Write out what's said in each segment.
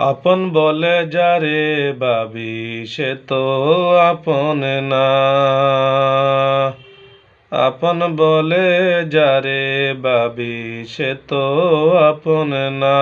আপন বলে যারে ভাবি, সে তো আপন না। আপন বলে যারে ভাবি, সে তো আপন না।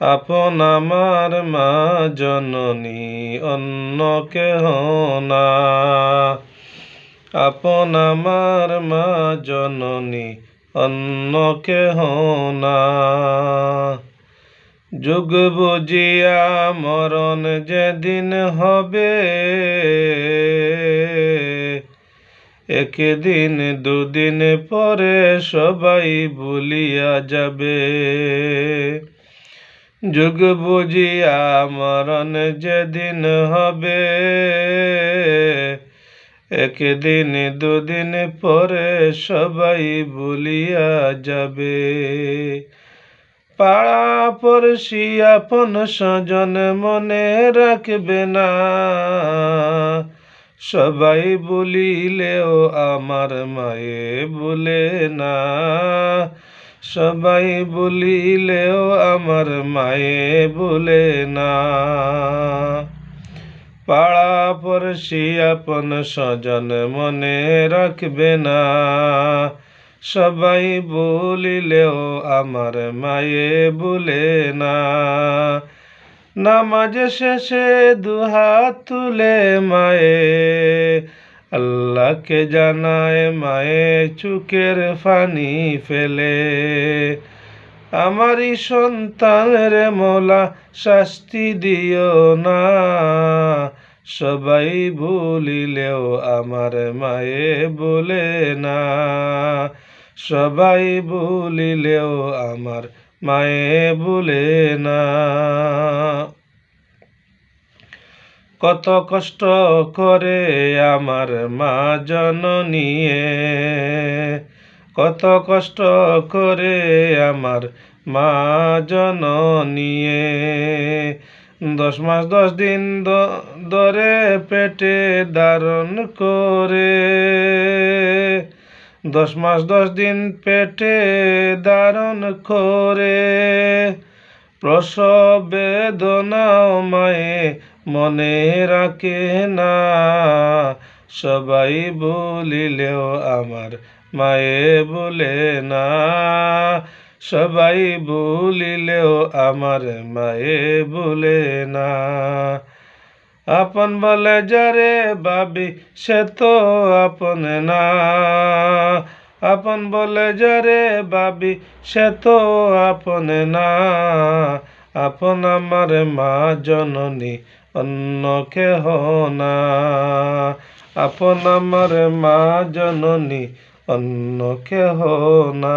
আপন আমার মা জননী, অন্য কেহ না। আপন আমার মা জননী, অন্য কেহ না। যুগ বুঝিয়া মরণ যেদিন হবে, একদিন দুদিন পরে সবাই ভুলিয়া যাবে। যুগ বুঝিয়া মরণ যেদিন হবে, একদিন দুদিন পরে সবাই ভুলিয়া যাবে। পাড়া পড়শি আপন স্বজন মনে রাখবে না। সবাই বলিলেও আমার মায়ে বলে না। সবাই বলিলেও আমার মায়ে বলে না। পাড়া পড়শি আপন স্বজন মনে রাখবে না। সবাই বলিলেও আমার মায়ে বলে না। নামাজ শেষে দুহাত তুলে মায়ে, আল্লাহকে জানায় মায়ে চুকের ফানি ফেলে। আমারই সন্তানের মোলা শাস্তি দিও না। সবাই ভুলিলেও আমার মায়ে বলে না। সবাই ভুলিলেও আমার মায়ে বলে না। কত কষ্ট করে আমার মা জননিয়ে, কত কষ্ট করে আমার মা জননিয়ে। দশ মাস দশ দিন ধরে পেটে ধারণ করে দশ মাস দশ দিন পেটে ধারণ করে। প্রসব বেদনাও মায়ে মনে রাখে না। সবাই বলিলেও আমার মায়ে বলে না। সবাই বলিলেও আমার মায়ে বলে না। আপন বলে যারে ভাবি সে তো আপন না। আপন বলে যারে ভাবি সে তো আপন না। আপন আমার মা জননী, অন্য কেহ না। আপন আমার মা জননী, অন্য কেহ না।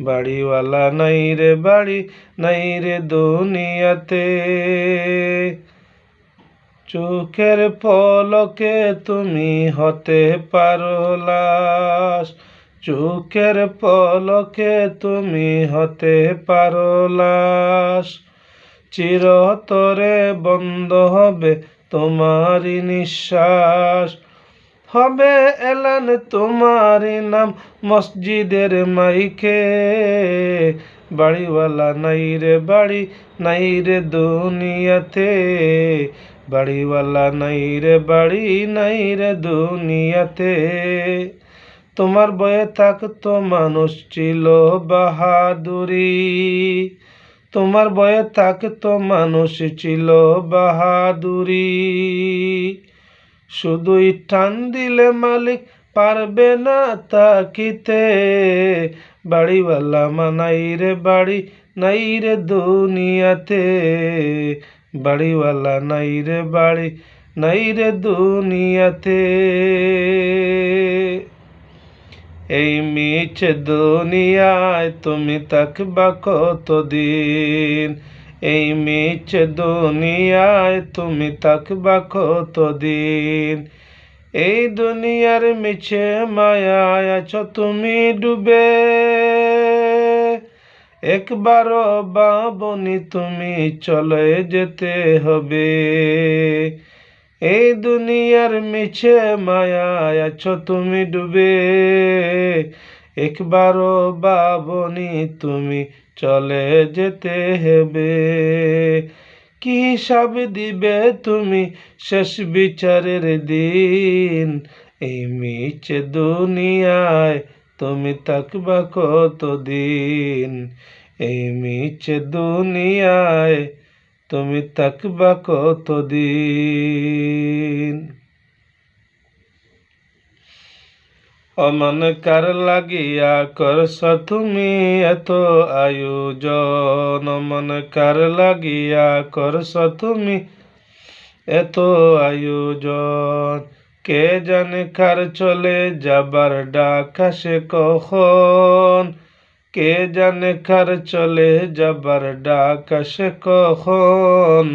বাড়িওয়ালা নাই রে বাড়ি, নাই রে দুনিয়াতে। চোখের পলকে তুমি হতে পারো লাশ। চোখের পলকে তুমি হতে পারো লাশ। চিরতরে বন্ধ হবে তোমারই নিঃশ্বাস। হবে এলান তোমার নাম, মসজিদের মাইকে। বাড়িওয়ালা নাই রে বাড়ি, নাই রে দুনিয়াতে। বাড়িওয়ালা নাই রে বাড়ি, নাই রে দুনিয়াতে। তোমার বয়ে থাকতো মানুষ ছিল বাহাদুরি। তোমার বয়ে থাকতো মানুষ ছিল বাহাদুরি। শুধুই টান দিলে মালিক পারবে না তাকিতে। বাড়িওয়ালা মানাই রে বাড়ি, নাই রে দুনিয়াতে। বাড়িওয়ালা নাই রে বাড়ি, নাই রে দুনিয়াতে। এই মিছে দুনিয়ায় তুমি থাকবা কতদিন? এই মিছে দুনিয়ায় তুমি থাকবা কতদিন? এই দুনিয়ার মিছে মায়ায় আছো তুমি ডুবে। একবারও বাবনি তুমি চলে যেতে হবে। এই দুনিয়ার মিছে মায়ায় আছো তুমি ডুবে। একবারও বাবনি তুমি চলে যেতে হবে। কি হিসাব দিবে তুমি শেষ বিচারের দিন? এই মিছে দুনিয়ায় তুমি থাকবা কতদিন? এই মিছে দুনিয়ায় তুমি থাকবা কতদিন? অমন কার লাগিয়া করছ তুমি এত আয়োজন? অমন কার লাগিয়া করছ তুমি এত আয়োজন? কে জানে কার চলে যাবার ডাক আসে কখন? কে জানে কার চলে যাবার ডাক আসে কখন?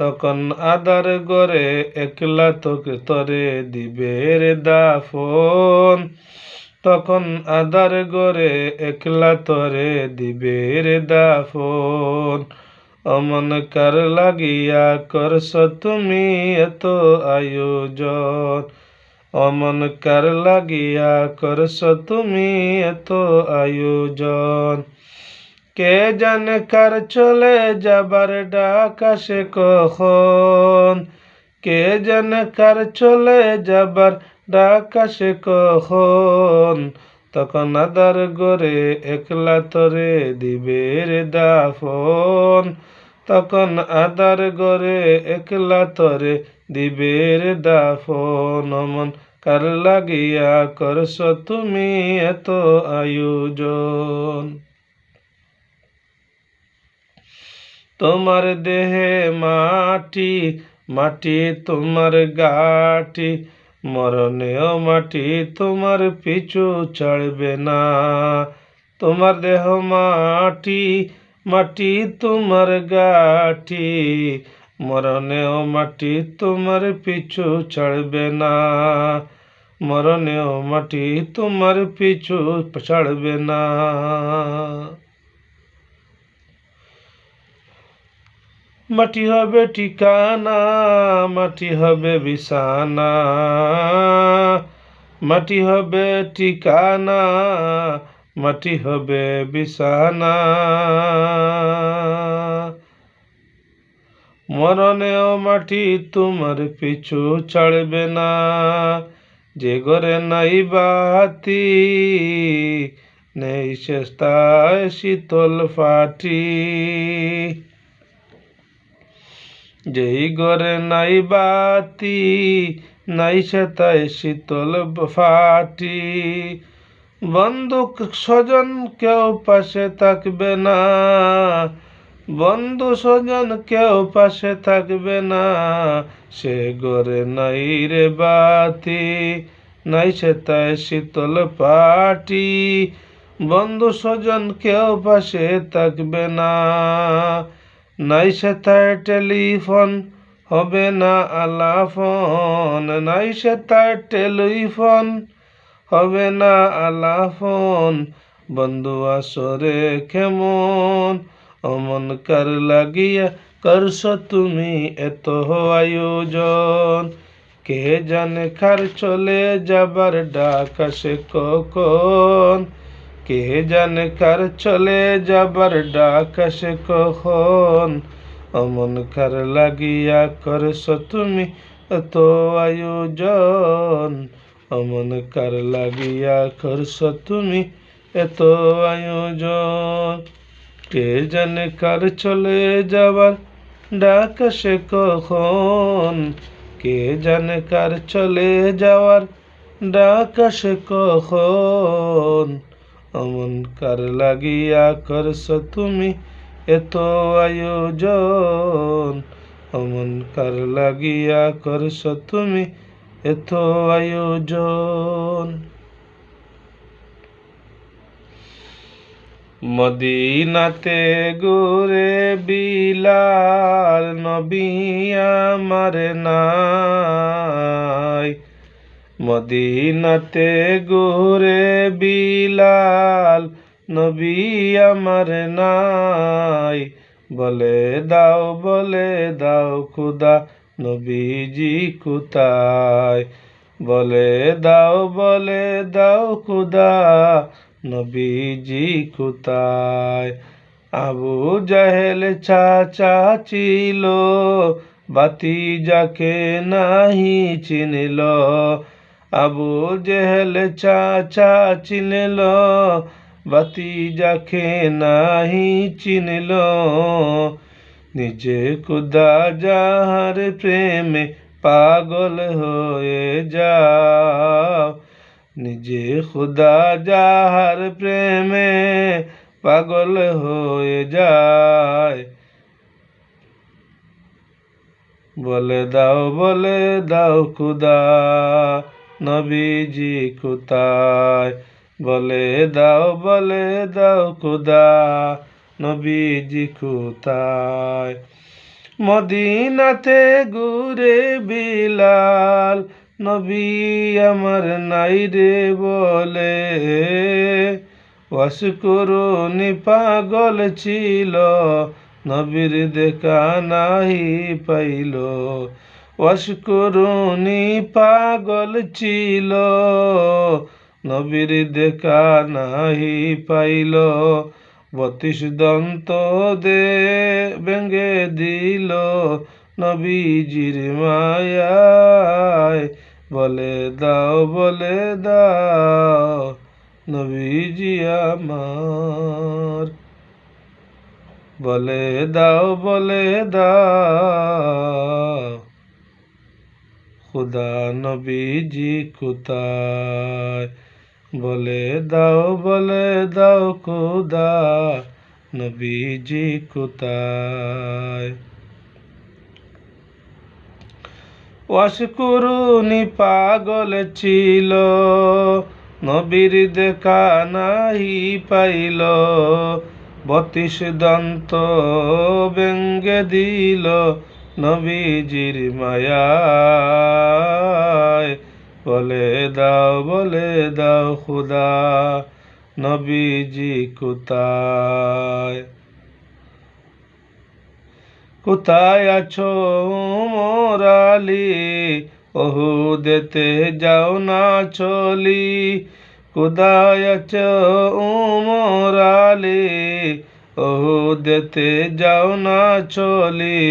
তখন আদার গরে একলা তোকে তরে দিবে রে দাফন তখন আদার গরে একলা তরে দিবে রে দাফন অমন কার লাগিয়া করছ তুমি এত আয়োজন অমন কার লাগিয়া করছ তুমি এত আয়োজন কে জানে কার চলে যাবার ডাক আসে কখন? কে জানে কার চলে যাবার ডাক আসে কখন? তখন আদার গরে একলা তরে দিবে রে দাফন। তখন আদার গরে একলা তরে দিবে রে দাফন। অমন কার লাগিয়া করছ তুমি এত আয়োজন? তোমার দেহে মাটি মাটি তোমার গাটি। মরণেও মাটি তোমার পিছু ছাড়বে না। তোমার দেহ মাটি মাটি তোমার গাটি। মরণেও মাটি তোমার পিছু ছাড়বে না। মরণেও মাটি তোমার পিছু ছাড়বে না। মাটি হবে ঠিকানা, মাটি হবে বিছানা। মাটি হবে ঠিকানা, মাটি হবে বিছানা। মরণেও মাটি তোমার পিছু ছাড়বে না। যে ঘরে নাই বাতি, নেই শেষতায় শীতল ফাটি। যেই ঘরে নাই বাতি, নাই সেতায় শীতল ফাটি। বন্দুক স্বজন কেউ পাশে থাকবে না, বন্ধু স্বজন কেউ পাশে থাকবে না। সে ঘরে নাই রে বাতি, নাই সেতায় শীতল পাটি বন্ধু স্বজন কেউ পাশে থাকবে না। নাই সেথায় টেলিফোন, হবে না আলাফোন। নাই সেথায় টেলিফোন, হবে না আলাফোন। বন্ধু আসরে কেমন? অমন কার লাগিয়া করছ তুমি এত আয়োজন? কে জানে কার চলে যাবার ডাক আসে কখন? কে জানে কার চলে যাবার ডাক আসে কখন অমন কার লাগিয়া করছ তুমি এত আয়োজন অমন কার লাগিয়া করছ তুমি এত আয়োজন কে জানে কার চলে যাবার ডাক সে কখন কে জানে কার চলে যাওয়ার ডাক সে কখন অমন কার লাগিয়া করছ তুমি? এত আয়োজন। অমন কার লাগিয়া করছ তুমি? এত আয়োজন। মদিনাতে গোরে বিলাল নবী আমার নাই। মদিনাতে গোরে বিলাল নবী আমার নাই। বলে দাও বলে দাও খুদা নবীজি কোথায়? বলে দাও বলে দাও খুদা নবীজি কোথায়? আবু জাহেল চাচা ছিল, বাতি যাকে নাহি চিনিল। আবু জেহেল চাচা চিনিল, বাতি যাকে নাহি চিনিল। নিজে খুদা যাহার প্রেমে পাগল হয়ে যাও। নিজে খুদা যাহার প্রেমে পাগল হয়ে যায়। বলে দাও বলে দাও খুদা নবীজি কোথায়? বলে দাও বলে দাও খুদা, নবীজি কোথায়? মদিনাতে ঘুরে বিলাল, নবী আমার নাই রে বলে। ওয়াসকুরুনি পাগল ছিল, নবীর দেখা নাহি পাইল। ওয়াসকুরুনি পাগল ছিল, নবীর দেখা নাহি পাইল। বত্রিশ দন্ত দে ভেঙ্গে দিল নবীজির মায়ায়। বলে দাও বলে দাও নবীজি আমার। বলে দাও বলে দাও খুদা নবীজি কোথায়? বলে দাও বলে দাও খুদা নবীজি কোথায়? ওয়াসকুরুনি পাগল ছিল, নবীর দেখা নাহি পাইল বত্রিশ দন্ত ব্যঙ্গে দিল নবীজির মায়ায়। বলে দাও বলে দাও খুদা, নবীজি কোথায়? কোথায় আছো মোরালি ওহু দেতে যাও না চলি। কোথায় আছো মোরালি ওহু দেতে যাও না চলি।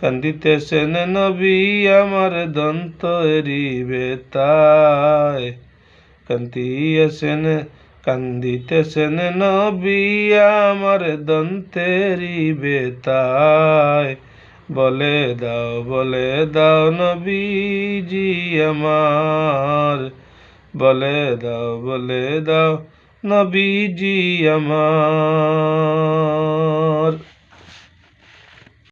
কান্দিতেছেন নবী আমার দন্ত এরিবে তাই কান্দিয়েছেন, কান্দিতেছেন নবী আমার দন্তেরি বেতায়। বলে দাও বলে দাও নবীজি আমার। বলে দাও বলে দাও নবীজি আমার।